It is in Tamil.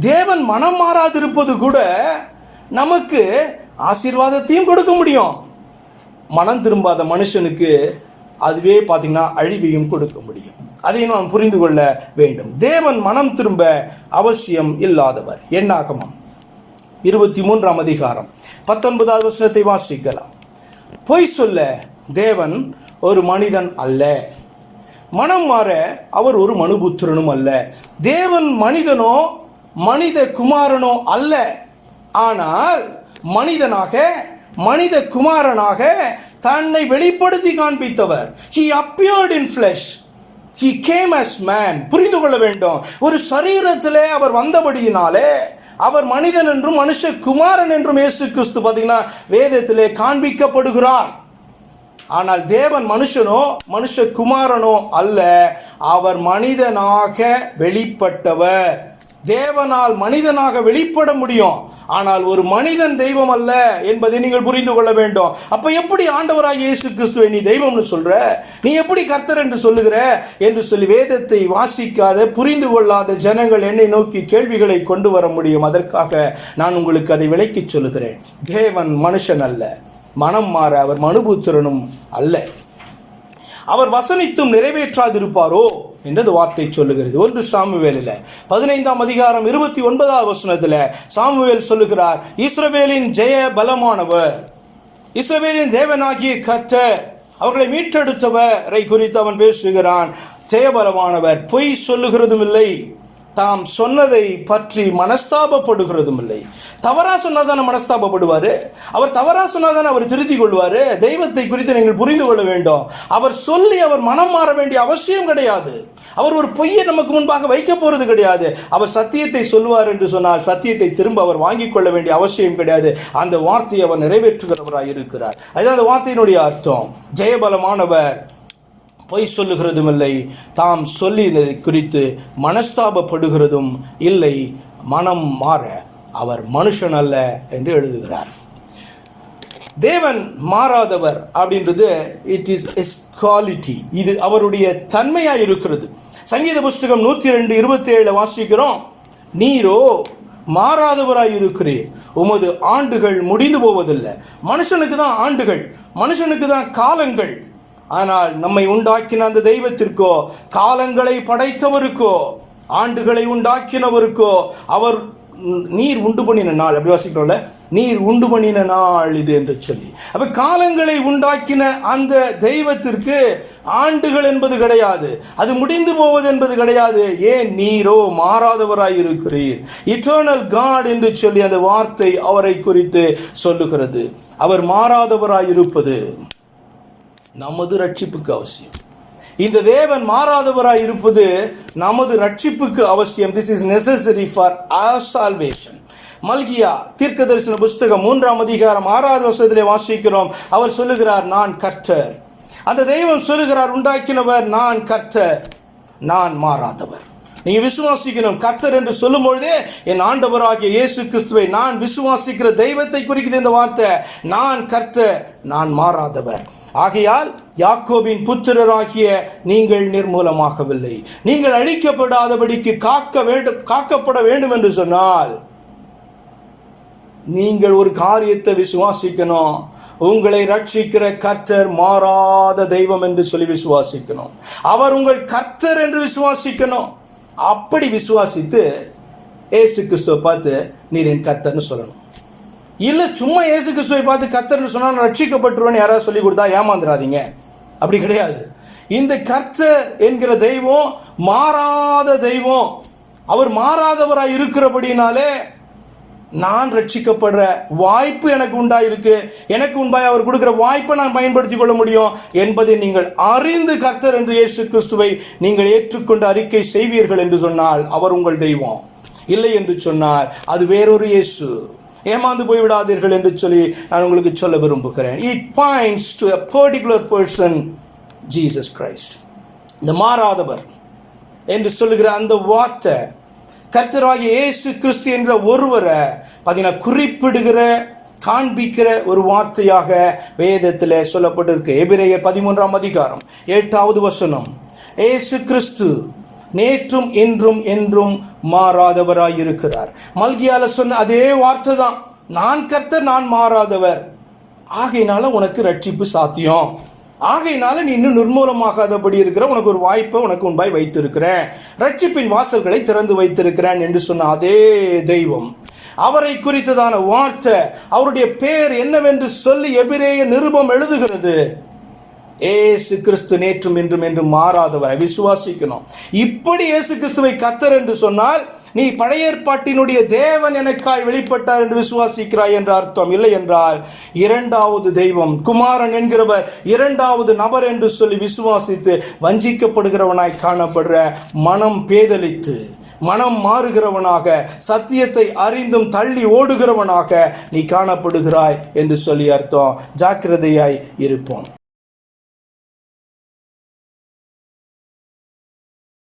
தேவன் மனம் மாறாதிருப்பது கூட நமக்கு ஆசீர்வாதத்தையும் கொடுக்க முடியும். மனம் திரும்பாத மனுஷனுக்கு அதுவே பார்த்திங்கன்னா அழிவையும் கொடுக்க முடியும். அதையும் நாம் புரிந்து கொள்ள வேண்டும். தேவன் மனம் திரும்ப அவசியம் இல்லாதவர். என்னாகமம் இருபத்தி மூன்றாம் அதிகாரம். பத்தொன்பதாவது வருஷத்தை வாசிக்கலாம். பொய் சொல்ல தேவன் ஒரு மனிதன் அல்ல. மனம் மாற அவர் ஒரு மனுபுத்திரனும் அல்ல. தேவன் மனிதனோ மனித குமாரனோ அல்ல. ஆனால் மனிதனாக மனித குமாரனாக தன்னை வெளிப்படுத்தி காண்பித்தவர். He appeared in flesh he came as man புரிந்து கொள்ள வேண்டும். ஒரு சரீரத்தில் அவர் வந்தபடியினாலே அவர் மனிதன் என்றும் மனுஷ குமாரன் என்றும் இயேசு கிறிஸ்து பார்த்தீங்கன்னா வேதத்திலே காண்பிக்கப்படுகிறார். ஆனால் தேவன் மனுஷனோ மனுஷ குமாரனோ அல்ல. அவர் மனிதனாக வெளிப்பட்டவர். தேவனால் மனிதனாக வெளிப்பட முடியும். ஆனால் ஒரு மனிதன் தெய்வம் அல்ல என்பதை நீங்கள் புரிந்து கொள்ள வேண்டும். அப்ப எப்படி ஆண்டவராக இயேசு கிறிஸ்துவை நீ தெய்வம்னு சொல்ற? நீ எப்படி கர்த்தர் என்று சொல்லுகிற? என்று சொல்லி வேதத்தை வாசிக்காத புரிந்து கொள்ளாத ஜனங்கள் என்னை நோக்கி கேள்விகளை கொண்டு வர முடியும். அதற்காக நான் உங்களுக்கு அதை விளக்கி சொல்லுகிறேன். தேவன் மனுஷன் அல்ல. மனம் மாற அவர் மனுபுத்திரனும் அல்ல. அவர் வசனித்தும் நிறைவேற்றாதிருப்பாரோ? என்றது வார்த்தை சொல்லுகிறது. ஒன்று சாமுவேலில் பதினைந்தாம் அதிகாரம் இருபத்தி ஒன்பதாவது வசனத்தில் சாமுவேல் சொல்லுகிறார் இஸ்ரவேலின் ஜெய பலமானவர் இஸ்ரவேலின் தேவனாகிய கர்த்தர் அவர்களை மீட்டெடுத்தவரை குறித்து அவன் பேசுகிறான். ஜெயபலமானவர் பொய் சொல்லுகிறதும் இல்லை தாம் சொன்னதை பற்றி மனஸ்தாபப்படுகிறதும் இல்லை தவறாக சொன்னாதானே மனஸ்தாபப்படுவார்? அவர் தவறாக சொன்னாதானே அவர் திருத்தி கொள்வார்? தெய்வத்தை குறித்து நீங்கள் புரிந்து கொள்ள வேண்டும். அவர் சொல்லி அவர் மனம் மாற வேண்டிய அவசியம் கிடையாது. அவர் ஒரு பொய்யை நமக்கு முன்பாக வைக்க போகிறது கிடையாது. அவர் சத்தியத்தை சொல்லுவார் என்று சொன்னால் சத்தியத்தை திரும்ப அவர் வாங்கிக் கொள்ள வேண்டிய அவசியம் கிடையாது. அந்த வார்த்தையை அவர் நிறைவேற்றுகிறவராக இருக்கிறார் அதுதான் அந்த வார்த்தையினுடைய அர்த்தம். ஜெயபலமானவர் பொய் சொல்லுகிறதும் இல்லை தாம் சொல்லினதை குறித்து மனஸ்தாபப்படுகிறதும் இல்லை. மனம் மாற அவர் மனுஷன் அல்ல என்று எழுதுகிறார். தேவன் மாறாதவர் அப்படின்றது இட் இஸ் இஸ் குவாலிட்டி இது அவருடைய தன்மையாக இருக்கிறது. சங்கீத புஸ்தகம் நூற்றி ரெண்டு இருபத்தி ஏழில் வாசிக்கிறோம். நீரோ மாறாதவராய் இருக்கிறீர். உமது ஆண்டுகள் முடிந்து போவதில்லை. மனுஷனுக்கு தான் ஆண்டுகள். மனுஷனுக்கு தான் காலங்கள். ஆனால் நம்மை உண்டாக்கின அந்த தெய்வத்திற்கோ காலங்களை படைத்தவருக்கோ ஆண்டுகளை உண்டாக்கினவருக்கோ அவர் நீர் உண்டு பண்ணின நாள் அப்படி வாசிக்கிறோம்ல? நீர் உண்டு பண்ணின நாள் இது என்று சொல்லி. அப்ப காலங்களை உண்டாக்கின அந்த தெய்வத்திற்கு ஆண்டுகள் என்பது கிடையாது. அது முடிந்து போவது என்பது கிடையாது. ஏன் நீரோ மாறாதவராய் இருக்கிறீர். இட்டர்னல் காட் என்று சொல்லி அந்த வார்த்தை அவரை குறித்து சொல்லுகிறது. அவர் மாறாதவராய் இருப்பது நமது ரட்சிப்புக்கு அவசியம். இந்த தேவன் மாறாதவராய் இருப்பது நமது ரட்சிப்புக்கு அவசியம். This is necessary for our மல்கியா தீர்க்க தரிசன புஸ்தகம் மூன்றாம் அதிகாரம் ஆறாவது வருஷத்திலே வாசிக்கிறோம். அவர் சொல்லுகிறார் நான் கர்த்தர். அந்த தெய்வம் சொல்லுகிறார் உண்டாக்கினவர் நான் கர்த்தர் நான் மாறாதவர். நீங்கள் விசுவாசிக்கணும். கர்த்தர் என்று சொல்லும் பொழுதே என் ஆண்டவராகிய இயேசு கிறிஸ்துவை நான் விசுவாசிக்கிற தெய்வத்தை குறிக்குது இந்த வார்த்தை. நான் கர்த்தர் நான் மாறாதவர். ஆகையால் யாக்கோபின் புத்திரராகிய நீங்கள் நிர்மூலமாகவில்லை. நீங்கள் அழிக்கப்படாதபடிக்கு காக்க வேண்டும் காக்கப்பட வேண்டும் என்று சொன்னால் நீங்கள் ஒரு காரியத்தை விசுவாசிக்கணும். உங்களை ரட்சிக்கிற கர்த்தர் மாறாத தெய்வம் என்று சொல்லி விசுவாசிக்கணும். அவர் உங்கள் கர்த்தர் என்று விசுவாசிக்கணும். அப்படி விசுவாசித்து ஏசு கிறிஸ்துவை பார்த்து நீர் என் கத்தர்னு சொல்லணும். இல்லை சும்மா ஏசு கிறிஸ்துவை பார்த்து கத்தர்னு சொன்னால் நான் ரட்சிக்கப்பட்டுருவேன்னு யாராவது சொல்லி கொடுத்தா ஏமாந்துடாதீங்க அப்படி கிடையாது. இந்த கர்த்தர் என்கிற தெய்வம் மாறாத தெய்வம். அவர் மாறாதவராக இருக்கிறபடினாலே நான் ரட்சிக்கப்படுற வாய்ப்பு எனக்கு உண்டாயிருக்கு. எனக்கு உண்டாய் அவர் கொடுக்குற வாய்ப்பை நான் பயன்படுத்திக் கொள்ள முடியும் என்பதை நீங்கள் அறிந்து கர்த்தர் என்று இயேசு கிறிஸ்துவை நீங்கள் ஏற்றுக்கொண்டு அறிக்கை செய்வீர்கள் என்று சொன்னால் அவர் உங்கள் தெய்வம். இல்லை என்று சொன்னார். அது வேறொரு இயேசு. ஏமாந்து போய்விடாதீர்கள் என்று சொல்லி நான் உங்களுக்கு சொல்ல விரும்புகிறேன். It points to a particular person Jesus Christ இந்த மாறாதவர் என்று சொல்லுகிற அந்த வார்த்தை கர்த்தராகிய இயேசு கிறிஸ்து என்ற ஒருவரை பார்த்தீங்கன்னா குறிப்பிடுகிற காண்பிக்கிற ஒரு வார்த்தையாக வேதத்தில் சொல்லப்பட்டிருக்கு. எபிரேயர் பதிமூன்றாம் அதிகாரம் எட்டாவது வசனம். ஏசு கிறிஸ்து நேற்றும் இன்றும் என்றும் மாறாதவராய் இருக்கிறார் மல்கியால சொன்ன அதே வார்த்தை தான். நான் கர்த்தர் நான் மாறாதவர். ஆகையினால உனக்கு ரட்சிப்பு சாத்தியம். ஆகையினால நீ இன்னும் நிர்மூலமாகாதபடி இருக்கிற உனக்கு ஒரு வாய்ப்பை உனக்கு உன்பாய் வைத்திருக்கிறேன் ரட்சிப்பின் வாசல்களை திறந்து வைத்திருக்கிறேன் என்று சொன்ன அதே தெய்வம் அவரை குறித்ததான வார்த்தை அவருடைய பேர் என்னவென்று சொல்லி எபிரேய நிருபம் எழுதுகிறது. ஏசு கிறிஸ்து நேற்றும் இன்றும் என்று மாறாதவரை விசுவாசிக்கணும். இப்படி ஏசு கிறிஸ்துவை கத்தர் என்று சொன்னால் நீ பழைய ஏற்பாட்டினுடைய தேவன் எனக்காய் வெளிப்பட்டார் என்று விசுவாசிக்கிறாய் என்ற அர்த்தம் இல்லை என்றால் இரண்டாவது தெய்வம் குமாரன் என்கிறவர் இரண்டாவது நபர் என்று சொல்லி விசுவாசித்து வஞ்சிக்கப்படுகிறவனாய் காணப்படுற மனம் பேதலித்து மனம் மாறுகிறவனாக சத்தியத்தை அறிந்தும் தள்ளி ஓடுகிறவனாக நீ காணப்படுகிறாய் என்று சொல்லி அர்த்தம். ஜாக்கிரதையாய் இருப்போம்.